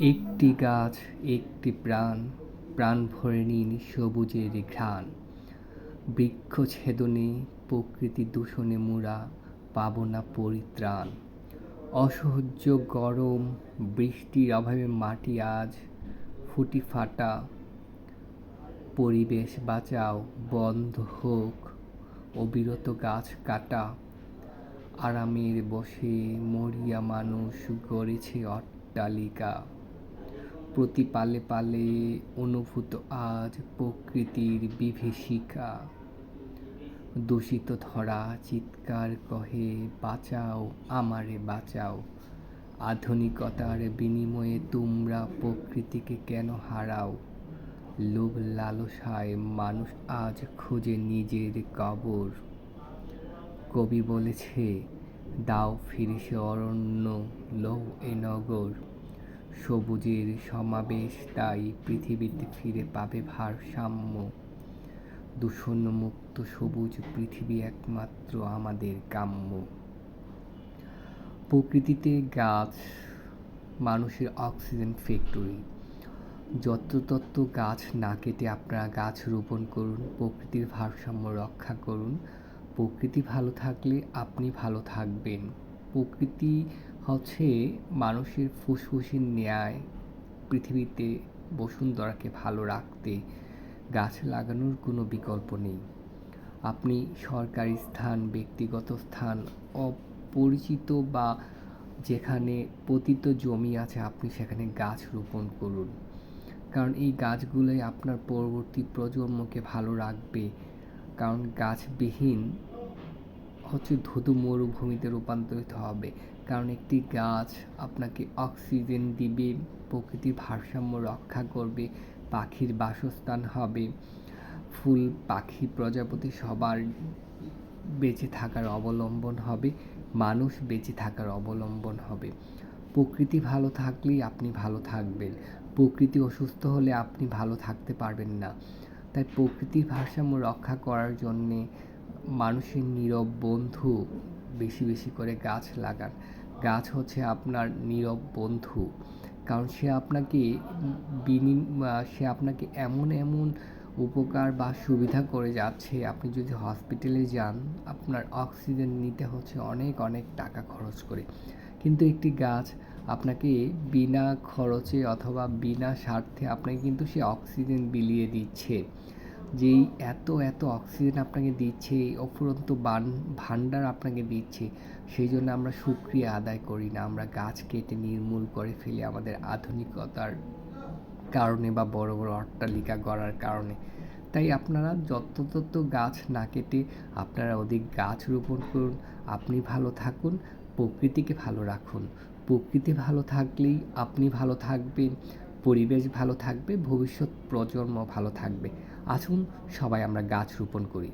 একটি গাছ, একটি প্রাণ প্রাণ ভরে নিন সবুজের ঘ্রাণ। বৃক্ষ ছেদনে, প্রকৃতি দূষণে মোরা পাব না পরিত্রাণ। অসহ্য গরম, বৃষ্টির অভাবে মাটি আজ ফুটি ফাটা। পরিবেশ বাঁচাও, বন্ধ হোক, অবিরত গাছ কাটা। আরামের বসে মরিয়া মানুষ গড়েছে অট্টালিকা। প্রতি পালে পালে অনুভূত আজ প্রকৃতির বিভীষিকা। দূষিত ধরা, চিৎকার কহে, বাঁচাও, আমারে বাঁচাও। আধুনিকতার বিনিময়ে তোমরা প্রকৃতিকে কেন হারাও? লোভ লালসায় মানুষ আজ খোঁজে নিজের কবর। কবি বলেছে, দাও ফিরিসে অরণ্য লৌ এ নগর। সবুজের সমাবেশ, তাই পৃথিবীতে ফিরে পাবে ভারসাম্য। দূষণমুক্ত সবুজ পৃথিবী একমাত্র আমাদের কাম্য। প্রকৃতিতে গাছ, মানুষের অক্সিজেন ফ্যাক্টরি। যত্রতত্র গাছ না কেটে আপনারা গাছ রোপণ করুন, প্রকৃতির ভারসাম্য রক্ষা করুন। প্রকৃতি ভালো থাকলে আপনি ভালো থাকবেন। প্রকৃতি হচ্ছে মানুষের ফুসফুসের ন্যায় পৃথিবীতে বসুন্ধরাকে ভালো রাখতে গাছ লাগানোর কোনো বিকল্প নেই। আপনি সরকারি স্থান, ব্যক্তিগত স্থান, অপরিচিত বা যেখানে পতিত জমি আছে, আপনি সেখানে গাছ রোপণ করুন। কারণ এই গাছগুলোই আপনার পরবর্তী প্রজন্মকে ভালো রাখবে। কারণ গাছবিহীন হচ্ছে ধুধু মরুভূমিতে রূপান্তরিত হবে। কারণ একটি গাছ আপনাকে অক্সিজেন দিবে, প্রকৃতির ভারসাম্য রক্ষা করবে, পাখির বাসস্থান হবে। ফুল, পাখি, প্রজাপতি সবার বেঁচে থাকার অবলম্বন হবে, মানুষ বেঁচে থাকার অবলম্বন হবে। প্রকৃতি ভালো থাকলেই আপনি ভালো থাকবেন। প্রকৃতি অসুস্থ হলে আপনি ভালো থাকতে পারবেন না। তাই প্রকৃতির ভারসাম্য রক্ষা করার জন্যে মানুষের নীরব বন্ধু বেশি বেশি করে গাছ লাগান। গাছ হচ্ছে আপনার নীরব বন্ধু। কারণ সে আপনাকে বিনি সে আপনাকে এমন এমন উপকার বা সুবিধা করে যাচ্ছে। আপনি যদি হসপিটালে যান, আপনার অক্সিজেন নিতে হচ্ছে অনেক অনেক টাকা খরচ করে। কিন্তু একটি গাছ আপনাকে বিনা খরচে অথবা বিনা স্বার্থে আপনাকে কিন্তু সে অক্সিজেন বিলিয়ে দিচ্ছে। যেই এত এত অক্সিজেন আপনাকে দিচ্ছে, অফুরন্ত বান, ভাণ্ডার আপনাকে দিচ্ছে, সেই জন্য আমরা সুক্রিয়া আদায় করি না। আমরা গাছ কেটে নির্মূল করে ফেলি আমাদের আধুনিকতার কারণে বা বড় বড় অট্টালিকা গড়ার কারণে। তাই আপনারা যত্রতত্র গাছ না কেটে আপনারা অধিক গাছ রোপণ করুন। আপনি ভালো থাকুন, প্রকৃতিকে ভালো রাখুন। প্রকৃতি ভালো থাকলেই আপনি ভালো থাকবেন, পরিবেশ ভালো থাকবে, ভবিষ্যৎ প্রজন্ম ভালো থাকবে। আসুন সবাই আমরা গাছ রোপণ করি।